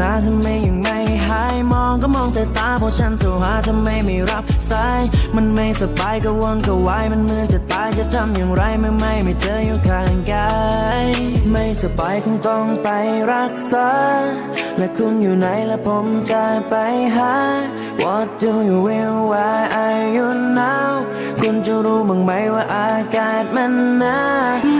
แต่เวทนาทำไมยังไม่หายมองก็มองแต่ตาเพราะฉันโทรหาทำไมไม่รับสาย มันไม่สบายก็วนก็วายมันเหมือนจะตายจะทำอย่างไรเมื่อไม่ไม่เจออยู่ข้างกายไม่สบายคงต้องไปรักษา และคุณอยู่ไหนและผมจะไปหา What do you will why are you now คุณจะรู้บ้างไหมว่าอากาศมันหนาว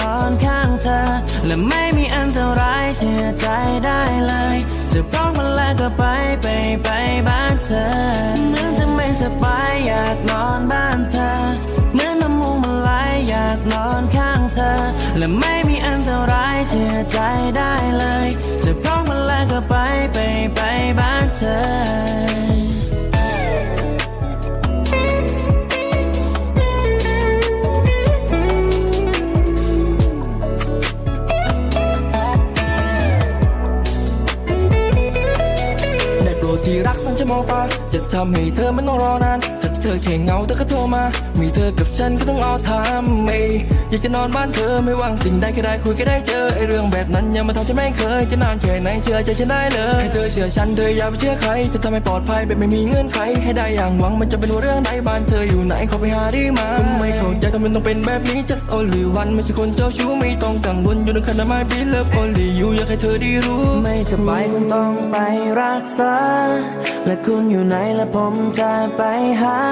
นอนข้างเธอ และไม่มีอันตรายเชื่อใจได้เลย จะพร้อมมาแล้วก็ไปไปไปบ้านเธอเหมือนจะไม่สบายอยากนอนบ้านเธอเหมือนน้ำมูกมันไหลอยากนอนข้างเธอ และไม่มีอันตรายเชื่อใจได้เลย จะพร้อมมาแล้วก็ไปไปไปบ้านเธอ รักนั้นจะมองตาจะทำให้เธอไม่ต้องรอนาน เธอแค่เหงาเธอก็โทรมา มีเธอกับฉันก็ต้องเอาทำเอยอยากจะนอนบ้านเธอไม่ว่างสิ่งใดก็ได้คุยก็ได้เจอไอเรื่องแบบนั้นยังมาทำฉันไม่เคยจะนานแค่ไหนเชื่อใจฉันได้เลยให้เธอเชื่อฉันเธออย่าไปเชื่อใครจะทำให้ปลอดภัยแบบไม่มีเงื่อนไขให้ได้อย่างหวังมันจะเป็นเรื่องใดบ้านเธออยู่ไหนขอไปหาดีมาทำไมเข้าใจทำไมต้องเป็นแบบนี้ just only one ไม่ใช่คนเจ้าชู้ไม่ต้องกังวลอยู่ในขณะไม่ be love only you อยากให้เธอได้รู้ ไม่สบายคงต้องไปรักษาและคุณอยู่ไหนและผมจะไปหา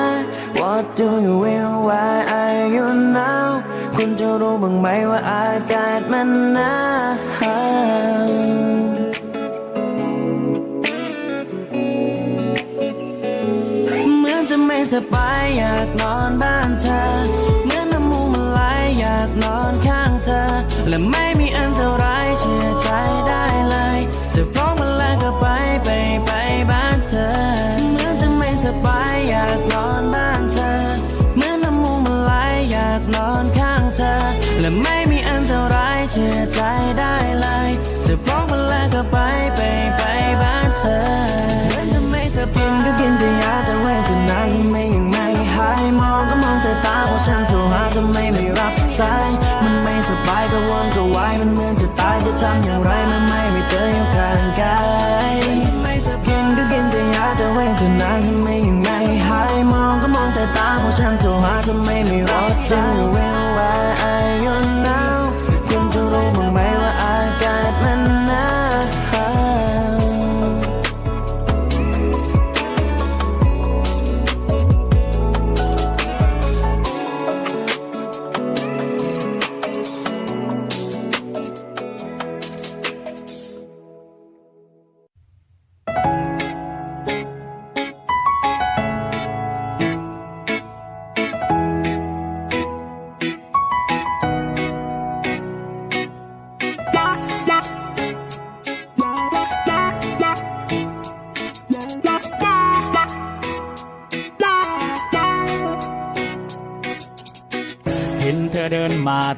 What do you will why are you now คุณจะรู้บ้างไหมว่าอากาศมันหนาวเหมือนจะไม่สบายอยากนอนบ้านเธอ เหมือนน้ำมูกมันไหลอยากนอนข้างเธอ และไม่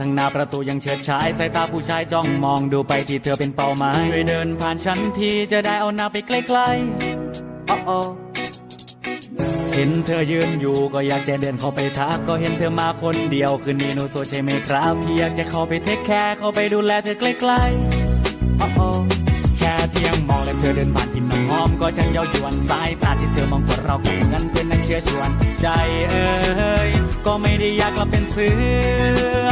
ทางหน้าประตูยังเฉิดฉายสายตาผู้ชายจ้องมองดูไปที่เธอเป็นเป้าหมายช่วยเดินผ่านฉันทีจะได้เอาหน้าไปใกล้ๆโอ้โอเห็นเธอยืนอยู่ก็อยากจะเดินเข้าไปทักก็เห็นเธอมาคนเดียวคืนนี้หนูโซใช่ไหมครับพี่อยากจะเข้าไปเทคแคร์เข้าไปดูแลเธอใกล้ๆโอ้โอแค่เพียงมองและเธอเดินผ่านกินน้ำหอมก็ช่างเย้ายวนสายตาที่เธอมองพวกเราก็เหมือนเพื่อนนั้นเชื่อชวนใจเอ้ย ก็ไม่ได้อยากกลับเป็นเสือ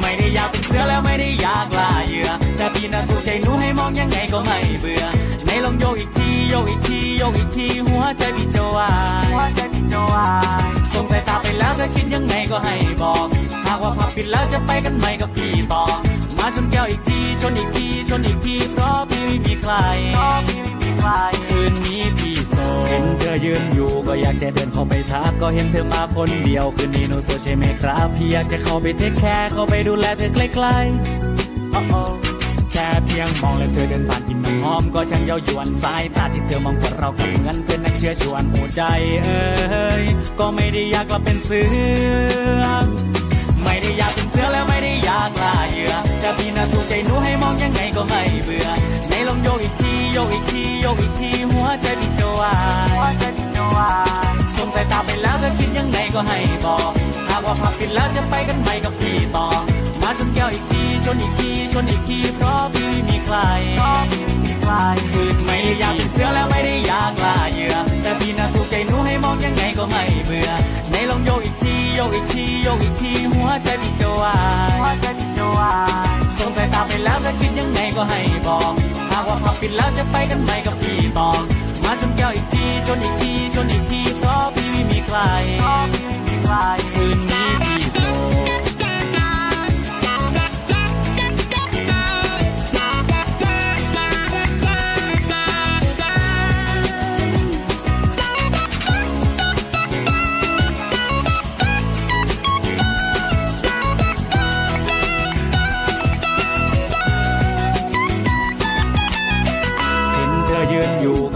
ไม่ได้อยากเป็นเสือแล้วไม่ได้อยากล่าเหยื่อ แต่พี่น่ะถูกใจหนูให้มองยังไงก็ไม่เบื่อ ในลองโยกอีกทีโยกอีกทีโยกอีกทีหัวใจพี่จะวายหัวใจพี่จะวายสงสายตาไปแล้วเธอคิดยังไงก็ให้บอก หากว่าพับผิดแล้วจะไปกันไหมกับพี่บอก มาชนแก้วอีกที ชนอีกที ชนอีกที เพราะพี่ไม่มีใครคืนนี้พี่โสดเห็นเธอยืนอยู่ก็อยากจะเดินเข้าไปทักก็เห็นเธอมาคนเดียว คืนนี้หนูโซใช่ไหมครับ พี่อยากจะเข้าไปเทคแคร์เข้าไปดูแลเธอใกล้ๆโอ้แค่เพียงมองและเธอเดินผ่านกลินน้ำหอมก็ช่างเย้ายวนสายตาที่เธอมองพวกเรากับเหมือนเป็นนักเชื่อชวนหัวใจเอ้ยก็ไม่ได้อยากกลับเป็นเสือไม่ได้อยากเป็นเสือแล้วไม่ได้อยากลาเหยื่อ แต่พี่น่ะถูกใจหนูให้มองยังไงก็ไม่เบื่อในลองโยกอีกทีโยกอีกทีโยกอีกทีหัวใจพี่จะวายสงสัยตาไปแล้วเธอคิดยังไงก็ให้บอกหากว่าพับผิดแล้วจะไปกันไหมกับพี่ต่อ มาชนแก้วอีกทีชนอีกทีชนอีกทีเพราะพี่ไม่มีใครคืนไม่ได้อยากเป็นเสือแล้วไม่ได้อยากลาเหยื่อแต่พี่น่ะถูกใจหนูให้มองยังไงก็ไม่เบื่อในลองโยก อีกทีโยกอีกทีโยกอีกทีหัวใจพี่จะวายสงสัยตาไปแล้วจะคิดยังไงก็ให้บอกหากว่าพับปิดแล้วจะไปกันไหมกับพี่ต่อมาชนแก้วอีกทีชนอีกทีชนอีกทีเพราะพี่ไม่มีใครคืนนี้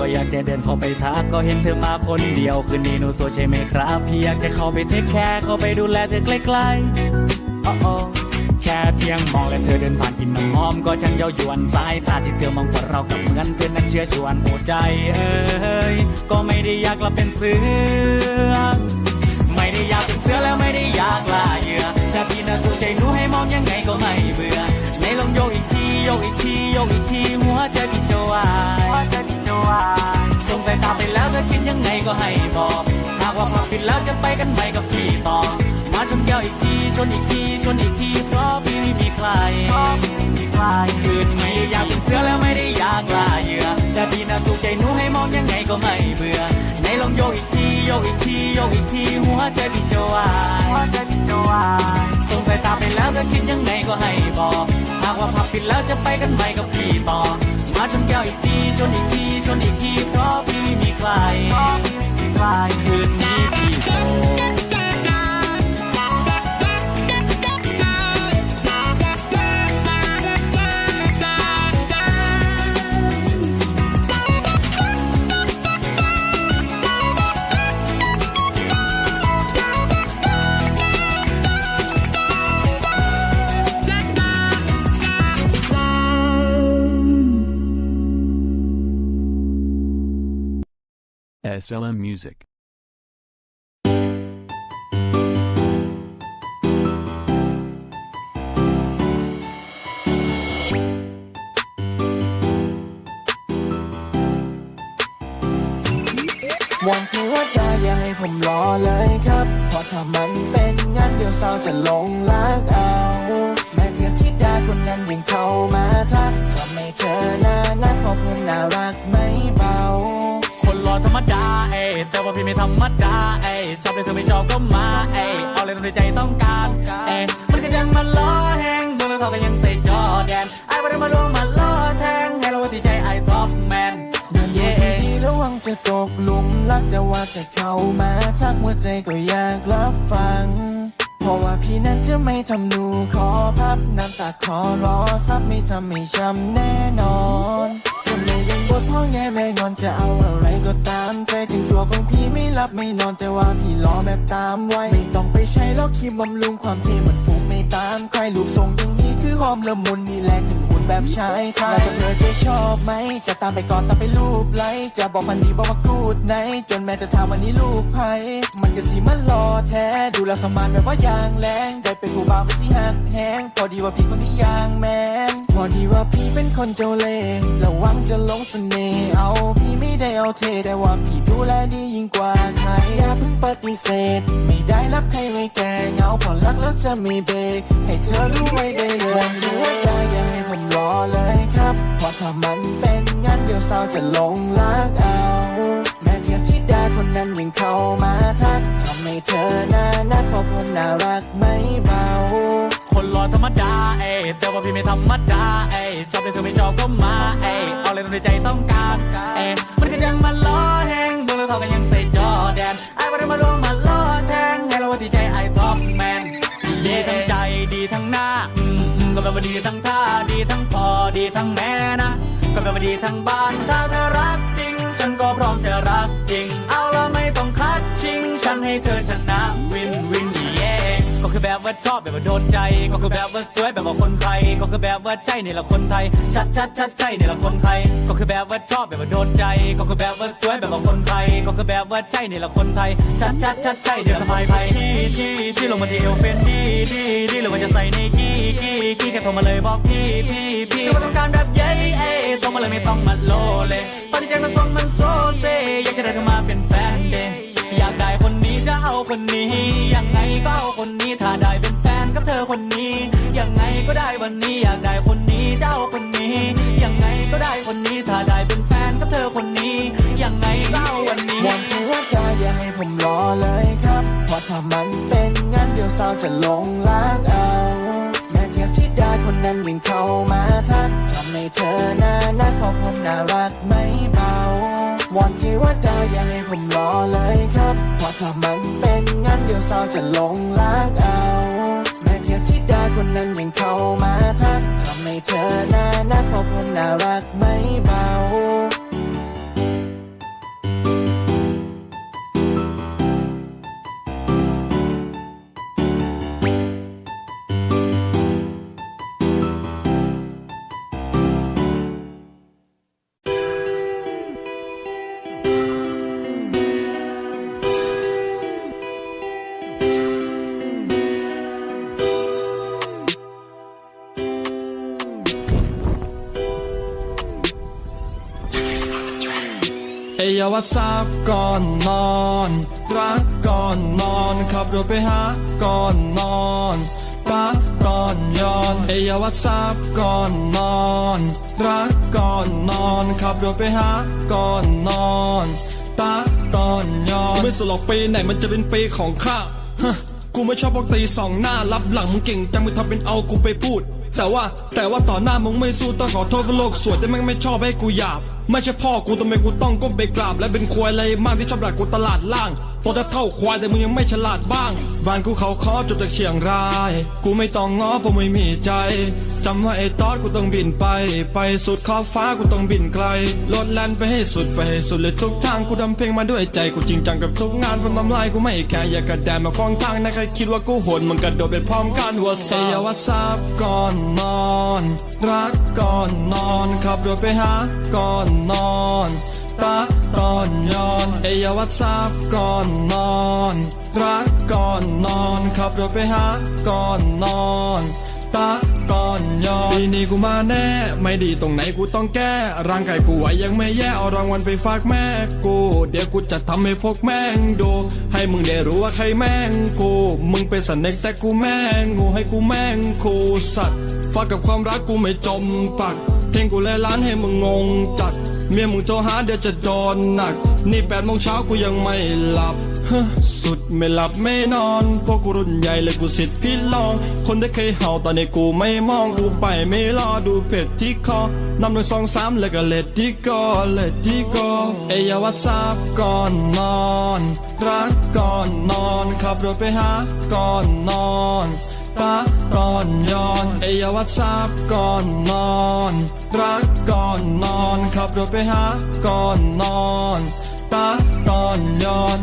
ก็อยากจะเดินเข้าไปทักก็เห็นเธอมาคนเดียว คืนนี้หนูโซใช่ไหมครับ พี่อยากจะเข้าไปเทคแคร์เข้าไปดูแลเธอใกล้ๆโอ้โอ้แค่เพียงมองและเธอเดินผ่านกินน้ำหอมก็ช่างเย้ายวนสายตาที่เธอมองพวกเรากับเหมือนเป็นนักเชื่อชวนหัวใจเอ้ยก็ไม่ได้อยากลับเป็นเสือไม่ได้อยากเป็นเสือแล้วไม่ได้อยากลาเหยื่อแต่พี่น่ะถูกใจหนูให้มองยังไงก็ไม่เบื่อในลองโยกอีกทีโยกอีกทีโยกอีกทีหัวใจพี่ ยตาไปแล้วจะคิดยังไงก็ให้บอกหากว่าพับผิดแล้วจะไปกันไหมกับพี่ต่อมาชนแก้วอีกทีชนอีกทีชนอีกทีเพราะพี่ไม่มีใครคืนไม่ได้อยากเป็นเสือแล้วไม่ได้อยากลาเหยื่อแต่พี่น่ะถูกใจหนูให้มองยังไงก็ไม่เบื่อในลองโยกอีกทีโยกอีกทีโยกอีกทีหัวใจพี่จะวายสงสัยตาไปแล้วจะคิดยังไงก็ให้บอกหากว่าพับผิดแล้วจะไปกันไหมกับพี่ต่อมาชนแก้วอีกทีชนอีกทีชนอีกทีเพราะพี่ ไม่มีใครคืนนี้ SLM Music. วอนเทวดาอย่าให้ผมรอเลยครับ เพราะถ้ามันเป็นงั้นเดี๋ยวสาวจะหลงรักเอา แม่เทียบทิดาคนนั้นยังเข้ามาทักทำให้เธอน่านักเพราะผมน่ารักไม่เบา ธรรมดาเอ้ยแต่ว่าพี่ไม่ธรรมดาเอ้ยชอบเลยเธอไม่ชอบก็มาเอ้ยเอาเลยตามที่ใจต้องการเอ้ยมันก็ยังมันล้อแหงเมื่อเราเขาก็ยังใส่จอแดนไอ้บ่ได้มาลวงมาล้อแทงให้เราว่าที่ใจไอ้ท็อปแมนเดินเย่ดีๆระวังจะตกหลุมรักแต่ว่าจะเข้ามาทักหัวใจก็อยากรับฟังเพราะว่าพี่นั้นจะไม่ทำหนูขอพับน้ำตาขอรอซับไม่ทำให้ช้ำแน่นอน จะไม่ยังบดพ่อแง่แม่งอนจะเอาอะไรก็ตามใจถึงตัวของพี่ไม่รับไม่นอนแต่ว่าพี่รอแบบตามไว้ไม่ต้องไปใช้ล็อกครีมบำรุงความเท่เหมือนฟุ้งไม่ตามใครรูปทรงอย่างนี้คือหอมละมุนนี่แหละถึงหุ่นแบบชายไทยแล้วเธอจะชอบ ไหม จะตามไปก่อนตามไปรูปไลจะบอกมันดีบอกว่ากูดไหน จนแม่จะถามวันนี้ลูกไผมันก็สิมันรอแท้ ดูแลสมานแบบว่ายางแรง ได้เป็นผู้บ่าวก็สิหักแหงพอดีว่าพี่คนนี้ยางแมนพอดีว่าพี่เป็นคนเจ้าเล่ห์ระวังจะหลงเสน่ห์เอาพี่ไม่ได้เอาเทแต่ว่าพี่ดูแลดียิ่งกว่าใครอย่าเพิ่งปฏิเสธ ไม่ได้รับใครไว้แก่เงาพอรักแล้วจะไม่เบรกให้เธอรู้ไว้ได้เลยวันที่ว่าใจอย่าให้ผมรอเลยครับเพราะถ้ามันเป็นงั้นเดี๋ยวสาวจะหลงรักเอา แม่เทียบทิดาคนนั้นยังเข้ามาทักทำให้เธอน่านักเพราะผมน่ารักไม่เบา คนรอธรรมดาเอ้ยแต่ว่าพี่ไม่ธรรมดาเอ้ยชอบเลยเธอไม่ชอบก็มาเอ้เอาเลยตามที่ใจต้องการเอ้มันก็ยังมันล้อแหงเมื่อเราอกันยังใส่จอแดนไอ้วันนี้มาลงมาล่อแทงให้เราว่าที่ใจไอ้ท็อปแมนเย่ทั้งใจดีทั้งหน้าอืมอืมก็แปลว่าดีทั้งท่าดีทั้งพอดีทั้งแม่นะ ก็เปลว่าดีทั้งบ้าน ถ้าเธอรักจริง ฉันก็พร้อมจะรักจริง เอาละไม่ต้องคัดชิง ฉันให้เธอชนะวินวิน ก็คือแบบว่าชอบแบบว่าโดนใจ ก็คือแบบว่าสวยแบบว่าคนไทย ก็คือแบบว่าใจนี่แหละคนไทย ชัดชัดชัดใจนี่แหละคนไทย ก็คือแบบว่าชอบแบบว่าโดนใจ ก็คือแบบว่าสวยแบบว่าคนไทย ก็คือแบบว่าใจนี่แหละคนไทย ชัดชัดชัดใจเดี๋ยวสบายไปที่ที่ที่ลงมาที่เอวเฟนดีดีดีหรือว่าจะใส่ในกี้กี้กี้แค่โทรมาเลยบอกพี่พี่พี่ก็ต้องการแบบเย้เอ้โทรมาเลยไม่ต้องมาโลเลยตอนนี้ใจมันฟังมันโซเซอยากจะได้เธอมาเป็นแฟนเดอยาก ได้คนนี้จะเอาคนนี้ ยังไงก็เอาคนนี้ ถ้าได้เป็นแฟนกับเธอคนนี้ ยังไงก็ได้วันนี้อยากได้คนนี้จะเอาคนนี้ ยังไงก็ได้คนนี้ ถ้าได้เป็นแฟนกับเธอคนนี้ ยังไงก็เอาวันนี้วอนเทวดาอย่าให้ผมรอเลยครับ เพราะถ้ามันเป็นงั้นเดี๋ยวสาวจะลงรักเอาแม่เทียบที่ดาคนนั้นวิ่งเข้ามาทักทำให้เธอน่านักเพราะผมน่ารักไม่เบา วอนที่วดาอย่าให้ผมรอเลยครับเพราะถ้ามันเป็นงั้นเดี๋ยวสาวจะหลงรักเอาแม่เทียบที่ดาคนนั้นยังเข้ามาทักทำให้เธอน่านักเพราะผมน่ารักไม่เบา ยาวัดซับก่อนนอน รักก่อนนอนขับรถไปหาก่อนนอนรักก่อนย้อนเอยาวัดซับก่อนนอน รักก่อนนอนขับรถไปหาก่อนนอนตาก่อนย้อนไม่สนหรอกปีไหนมันจะเป็นปีของข้าฮะกูไม่ชอบพวกตีสองหน้ารับหลังมึงเก่งจังมึงทำเป็นเอากูไปพูด แต่ว่าแต่ว่าต่อหน้ามึงไม่สู้ต้องขอโทษว่าโลกสวยแต่แม่งไม่ชอบให้กูหยาบ ไม่ใช่พ่อกูทำไมกูต้องก้มไปกราบ และเป็นควายอะไรมากที่ชอบหลักกูตลาดล่าง ตัวจะเท่าควายแต่มึงยังไม่ฉลาดบ้างบ้านกูเขาคอจบจากเชียงราย กูไม่ต้องง้อเพราะไม่มีใจจำว่าไอ้ตอดกูต้องบินไป ไปสุดขอบฟ้ากูต้องบินไกลรถแล่นไปให้สุดไปให้สุดเลยทุกทางกูทำเพลงมาด้วยใจกูจริงจังกับทุกงานเพราะทำลายกูไม่แค่อยากกระแดมมาคล้องทางนะใครคิดว่ากูโหดมึงกระโดดไปพร้อมกันหัวเสียวัดซับก่อนนอน รักก่อนนอนขับรถไปหาก่อนนอน ตาก่อนยอนเอยาวัดซับก่อนนอน รักก่อนนอนขับรถไปหาก่อนนอนตาก่อนยอนปีนี้กูมาแน่ ไม่ดีตรงไหนกูต้องแก้ ร่างกายกูไหวยังไม่แย่เอารางวัลไปฝากแม่กู เดี๋ยวกูจะทำให้พวกแม่งดู ให้มึงได้รู้ว่าใครแม่งกู มึงเป็นสันเด็กแต่กูแม่งงูให้กูแม่งคูสัตว์ฝากกับความรักกูไม่จมปักเพลงกูและล้านให้มึงงงจัด เมียมึงโทรหาเดี๋ยวจะโดนหนัก นี่แปดโมงเช้ากูยังไม่หลับฮสุดไม่หลับไม่นอน พวกกูรุ่นใหญ่เลยกูสิทธิ์พี่ลอง คนที่เคยเห่าตอนนี้กูไม่มองกูไปไม่รอดูเพจที่คอนำหนึ่งสองสามแล้วก็เลดที่ก็เลดที่ก็เอยาวัดซับก่อนนอน รักก่อนนอนขับรถไปหาก่อนนอน อนยอนเอยาวัดซับก่อนนอน รักก่อนนอนขับรถไปหาก่อนนอนตาก่อนยอน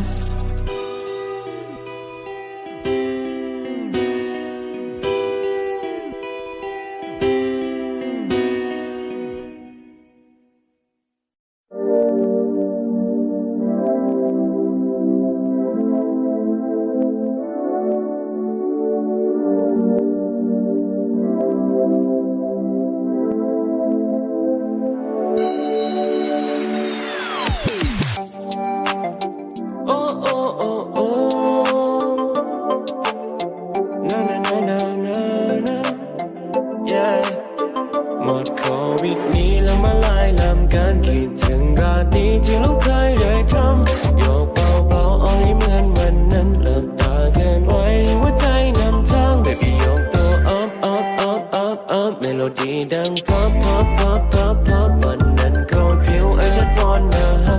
ดีดังพับพับพับพับพับวันนั้นเขาผิวไอ้ฉันนอนนะฮะ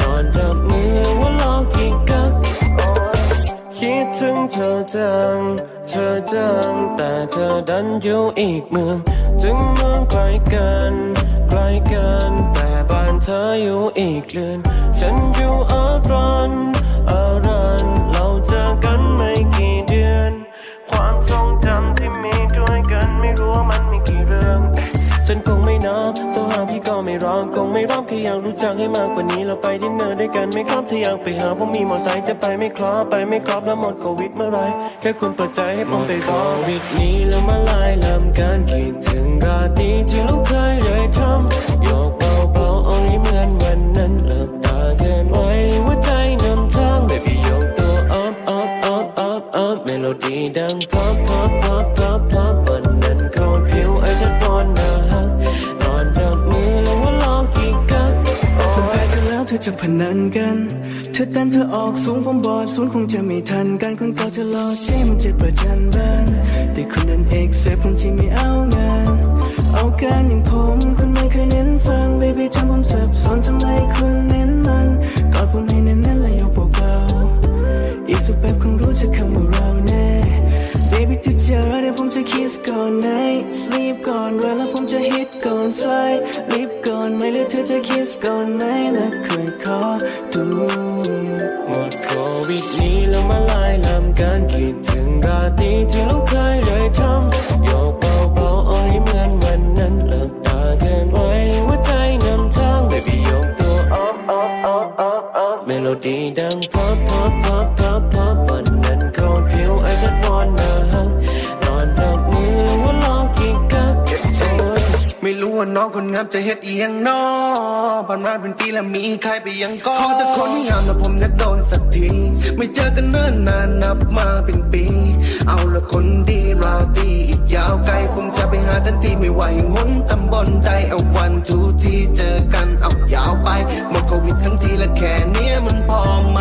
นอนจับมือว่าลองกีกักคิดถึงเธอจังเธอจังแต่เธอดันอยู่อีกเมืองจึงเมืองไกลกันไกลกันแต่บ้านเธออยู่อีกเลือนฉันอยู่อารันอารันเราเจอกันไม ฉันคงไม่นับตัวหาพี่ก็ไม่ร้องคงไม่ร้องแค่อยากรู้จักให้มากกว่านี้เราไปดินเนอร์ด้วยกันไม่ครับถ้าอยากไปหาผมมีมอไซค์จะไปไม่คลอไปไม่ครอบแล้วหมดโควิดเมื่อไรแค่คุณเปิดใจให้ผมไปขอวิดนี้แล้วมาลายลำการคิดถึงราตรีที่เราเคยเลยทำ พนันกัน เธอเต้นเธอออกสูงผมบอด ศูนย์คงจะไม่ทันกันคนเก่าเธอรอที่มันจะประจันบานแต่คนนั้นเอกเซฟคงที่ไม่เอางาน เอาการอย่างผมคุณไม่เคยเน้นฟัง baby ทำผมสับสนทำไมคุณเน้นมันกอดผมให้แน่นๆและยกเบาๆอีกสักแป๊บคงรู้จะคำว่าเราแน่ baby ที่เจอเดี๋ยวผมจะ kiss ก่อน night sleep ก่อนวันแล้วผมจะ hit ก่อน fly live ก่อนไหมหรือเธอจะ kiss ก่อนไหมและเคยขอดูหมดโควิดนี้แล้วมาลายลำการคิดถึงราตรีที่เราเคยเลยทำโยกเบาๆอาให้เหมือนวันนั้นหลับตาเกินไว้หัวใจนำทาง baby โยกตัว up up up up up เมโลดี้ดัง น้องคนงามจะเฮ็ดเอียงนอผ่านมาเป็นปีแล้วมีใครไปยังก็ขอแต่คนงามแต่ผมอยากโดนสักที ไม่เจอกันเนิ่นนานนับมาเป็นปี เอาละคนดีราตรีอีกยาวไกลผมจะไปหาทันทีไม่ไหวหนตำบลใดเอาวันทุกที่เจอกันเอายาวไปหมดโควิดทั้งทีและแค่เนี้ยมันพอไหม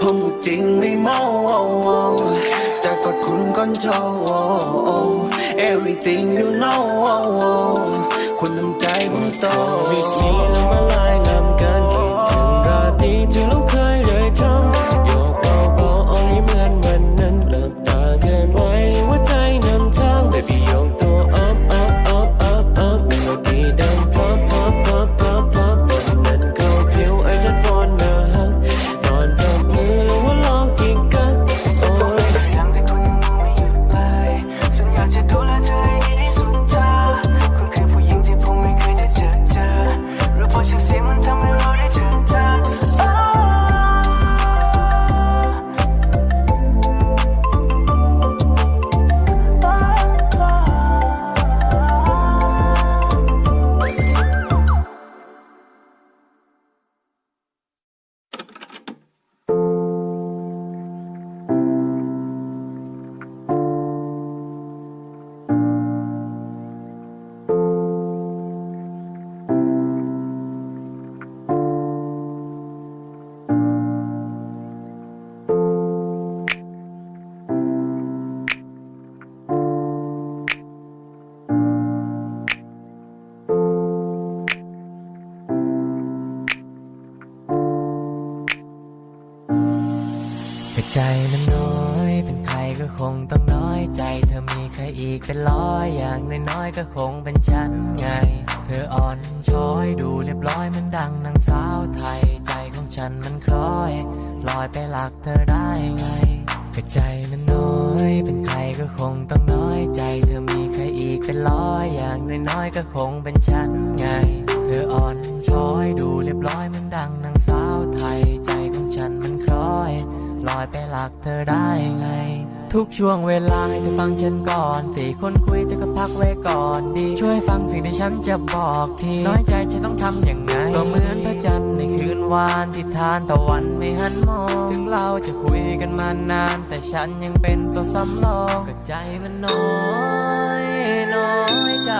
ผมจริงไม่เมาจะกดคุณก่อนโชว everything you know คนน้ำใจผมโตวิดนี้แล้วมาลาย ก็คงเป็นฉัน ฉันจะบอกที น้อยใจฉันต้องทำอย่างไง ก็เหมือนพระจันทร์ในคืนวานที่ทานตะวันไม่หันมอง ถึงเราจะคุยกันมานาน แต่ฉันยังเป็นตัวสำรองก็ใจมันน้อยน้อยใจ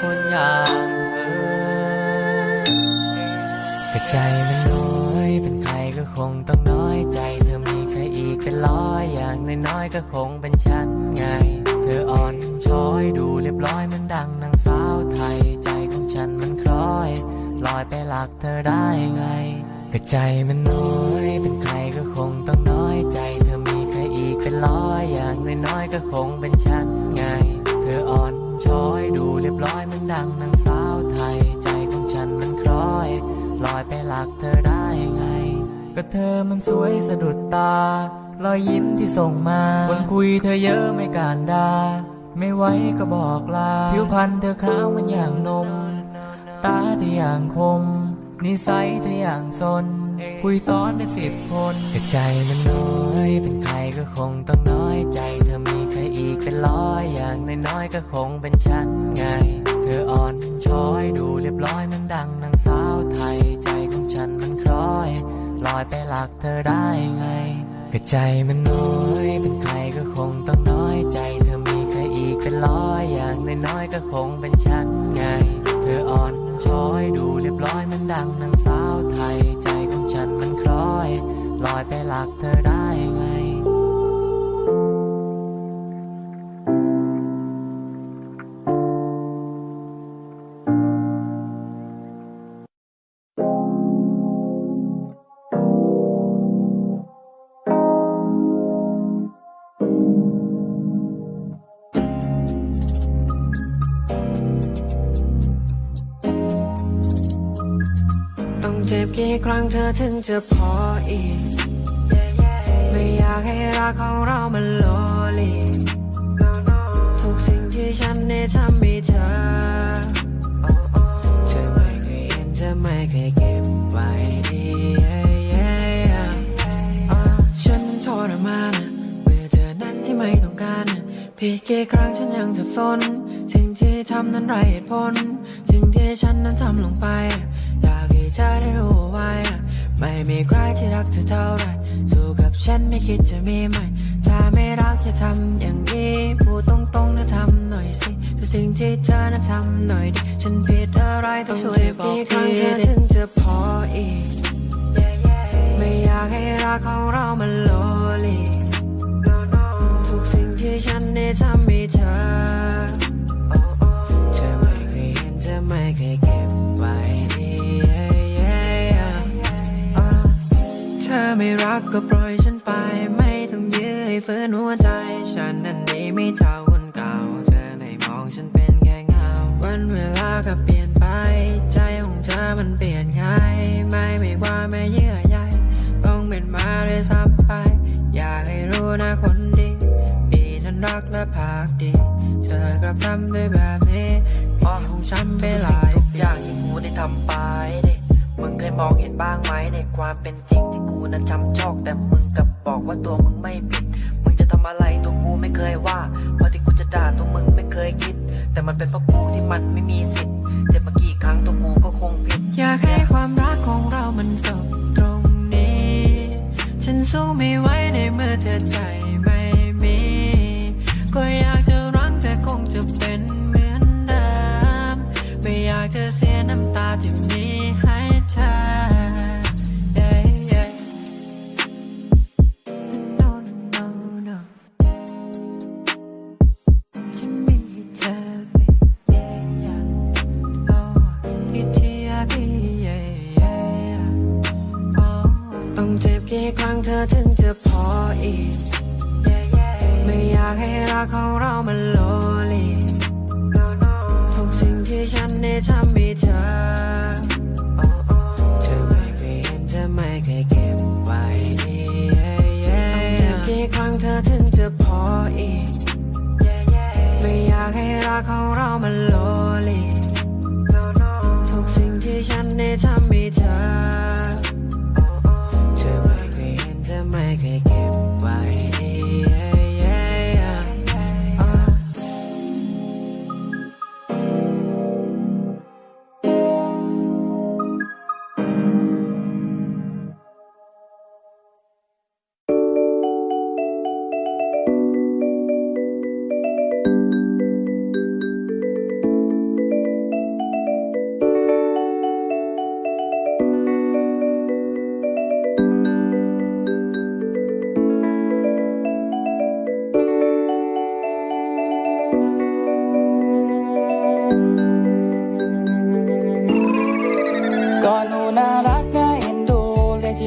คนอย่างเธอแต่ใจมันน้อยเป็นใครก็คงต้องน้อยใจ เธอมีใครอีกเป็นร้อยอย่างน้อยๆก็คงเป็นฉันไง เธออ่อนช้อยดูเรียบร้อยเหมันดัง ลอยไปหลักเธอได้ไงก็ใจมันน้อย เป็นใครก็คงต้องน้อยใจ เธอมีใครอีกเป็นร้อยอย่างน้อยๆก็คงเป็นฉันไง เธออ่อนช้อยดูเรียบร้อยมันดังนางสาวไทย ใจของฉันมันคล้อย ลอยไปหลักเธอได้ไง ก็เธอมันสวยสะดุดตารอยยิ้มที่ส่งมาคนคุยเธอเยอะไม่การดาไม่ไว้ก็บอกลาผิวพรรณเธอขาวมันอย่างนม ตาเธออย่างคม นิสัยเธออย่างซนคุยซ้อนเป็นสิบคนแต่ใจมันน้อย เป็นใครก็คงต้องน้อยใจ เธอมีใครอีกเป็นร้อยอย่างน้อยๆก็คงเป็นฉันไง เธออ่อนช้อยดูเรียบร้อยมันดังนางสาวไทย ใจของฉันมันคล้อยลอยไปหลักเธอได้ไงก็ใจมันน้อย เป็นใครก็คงต้องน้อยใจ เธอมีใครอีกเป็นร้อยอย่างน้อยๆก็คงเป็นฉัน เรียบร้อยมันดังนางสาวไทย ใจของฉันมันคล้อย ลอยไปหลักเธอได้ กี่ครั้งเธอถึงจะพออีก ไม่อยากให้รักของเรามันโลลีทุกสิ่งที่ฉันได้ทำให้เธอ เธอไม่เคยเห็นเธอไม่เคยเก็บไว้ฉันทรมานอะเมื่อเธอนั้นที่ไม่ต้องการอะผิดกี่ครั้งฉันยังสับสน สิ่งที่ทำนั้นไรเหตุผล สิ่งที่ฉันนั้นทำลงไป เธอได้รู้ไว้ ไม่มีใครที่รักเธอเท่าไรสู้กับฉันไม่คิดจะมีใหม่ ถ้าไม่รักอย่าทำอย่างนี้พูดตรงๆนะทำหน่อยสิทุกสิ่งที่เธอนะทำหน่อยดิฉันผิดอะไรต้องช่วยบอกที รักก็ปล่อยฉันไป ไม่ต้องยื้อให้ฝืนหัวใจ ฉันนั้นดีไม่เท่าคนเก่า เธอในมองฉันเป็นแค่เงา วันเวลาก็เปลี่ยนไป ใจของเธอมันเปลี่ยนง่ายไม่ไม่ว่าไม่เยื่อใยต้องเป็นมาเลยซ้ำไป อยากให้รู้นะคนดีปีนั้นรักและภาคดี เธอกลับทำด้วยแบบนี้พี่คงช้ำไปหลายทุกอย่างที่กูได้ทำไปด็ มึงเคยมองเห็นบ้างไหมในความเป็นจริงที่กูนั้นจำชอก แต่มึงกลับบอกว่าตัวมึงไม่ผิด มึงจะทำอะไรตัวกูไม่เคยว่า เพราะที่กูจะด่าตัวมึงไม่เคยคิด แต่มันเป็นเพราะกูที่มันไม่มีสิทธิ์เจ็บมากี่ครั้งตัวกูก็คงผิด อยากให้ความรักของเรามันจบตรงนี้ ฉันสู้ไม่ไหวในเมื่อเธอใจไม่มี ก็อยากจะรักแต่คงจะเป็นเหมือนเดิม ไม่อยากจะเสียน้ำตาที่มีให้ เจะพออีก ไม่อยากให้รักของเรามันโลลีทุกสิ่งที่ฉันได้ทำมี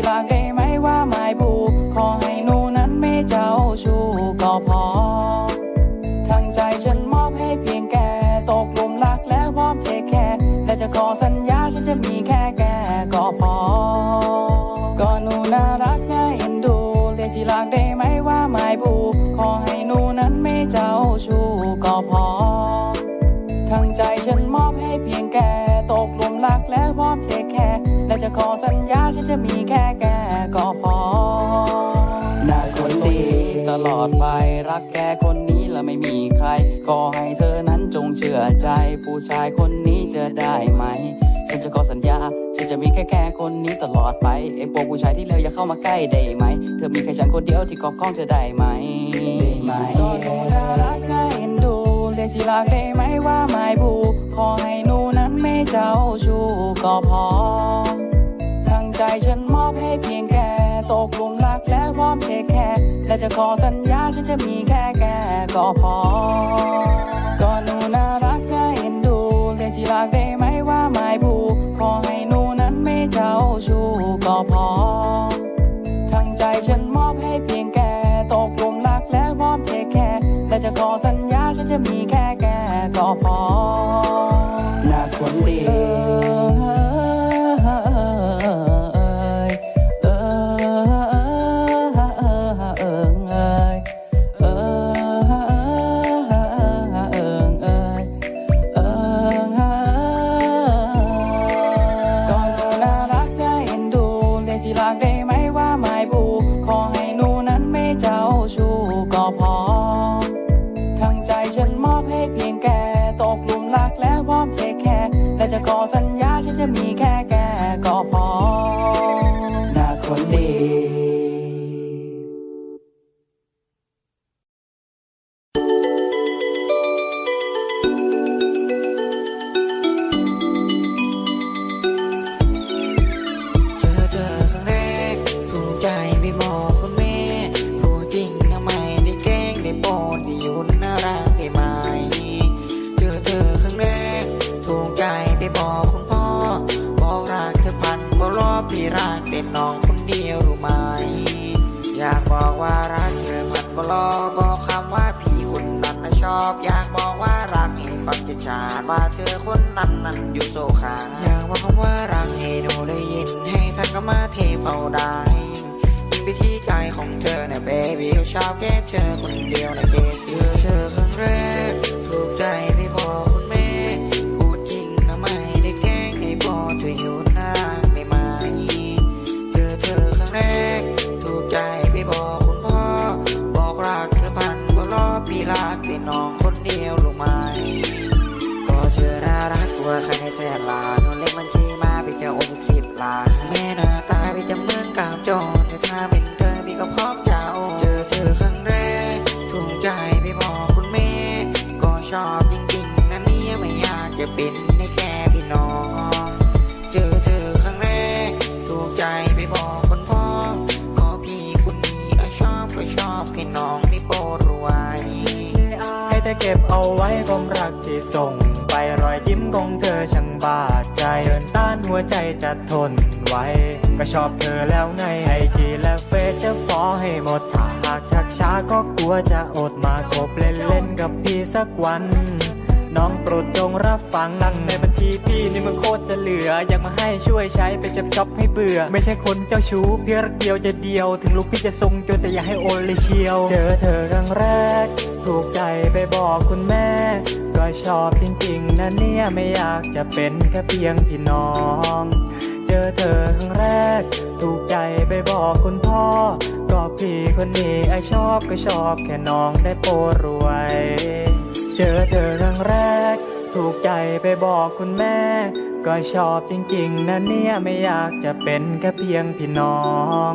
เรียกที่รักได้ไหมว่าไม่บูขอให้หนู ขอสัญญาฉันจะมีแค่แกก็พอหน้าคนดีตลอดไปรักแกคนนี้และไม่มีใครขอให้เธอนั้นจงเชื่อใจ ผู้ชายคนนี้จะได้ไหม ฉันจะขอสัญญา ฉันจะมีแค่แค่คนนี้ตลอดไปไอ้พวกผู้ชายที่เลวอย่าเข้ามาใกล้ได้ไหม เธอมีแค่ฉันคนเดียวที่ครอบครองเธอได้ไหมได้ไหมก็หนูน่ารักน่าเอ็นดูเรียกที่รักได้ไหมว่าไม่บูขอให้หนูนั้นไม่เจ้าชู้ก็พอทั้งใจ ฉันมอบให้เพียงแค่ตกหลุมรักแล้วพร้อมเทคแคร์และจะขอสัญญาฉันจะมีแค่แกก็พอ ก็หนูน่ารักน่าเอ็นดูเรียกที่รักได้ไหมว่าไม่บูขอให้หนูนั้นไม่เจ้าชู้ก็พอ ทั้งใจฉันมอบให้เพียงแค่ตกหลุมรักแล้วพร้อมเทคแคร์และจะขอสัญญาฉันจะมีแค่แกก็พอ มอบให้เพียงแกตกหลุมรักแล้วพร้อมเทคแคร์และจะขอสัญญาฉันจะมีแค่ เธอนะเบบี้ชอบแค่เธอคนเดียวนะเกเจอเธอครั้งแรกถูกใจไปบอกคุณแม่พูดจริงนะไม่ได้แกล้งได้บอเธออยู่นานได้ไหมเจอเธอครั้งแรกถูกใจไปบอกคุณพ่อ บอกรักเธอพันก็รอพี่รักแต่น้องคนเดียวรู้ไหมก็เธอน่ารักกว่าใครในแสนล้าน ไว้ความรักที่ส่ง ไปรอยยิ้มของเธอช่างบาดใจเดินต้านหัวใจจะทนไว้ ก็ชอบเธอแล้วไงไอจีและเฟซจะฟอให้หมดถ้าหากชักช้าก็กลัวจะอดมาคบเล่นเล่นๆกับพี่สักวัน น้องโปรดจงรับฟังตังในบัญชีพี่นี่มันโคตรจะเหลือ อยากมาให้ช่วยใช้ไปจับช็อปให้เบื่อ ไม่ใช่คนเจ้าชู้เพียงรักเดียวจะเดียว ถึงลูกพี่จะทรงจนแต่อย่าให้โอนเลยเชียว เจอเธอครั้งแรก ถูกใจไปบอกคุณแม่ก็ชอบจริงๆนะเนี่ยไม่อยากจะเป็นแค่เพียงพี่น้อง เจอเธอครั้งแรก ถูกใจไปบอกคุณพ่อ ก็พี่คนนี้ไอชอบก็ชอบแค่น้องได้โปรรวย เจอเธอครั้งแรก ถูกใจไปบอกคุณแม่ ก็ชอบจริงๆนะเนี่ยไม่อยากจะเป็นแค่เพียงพี่น้อง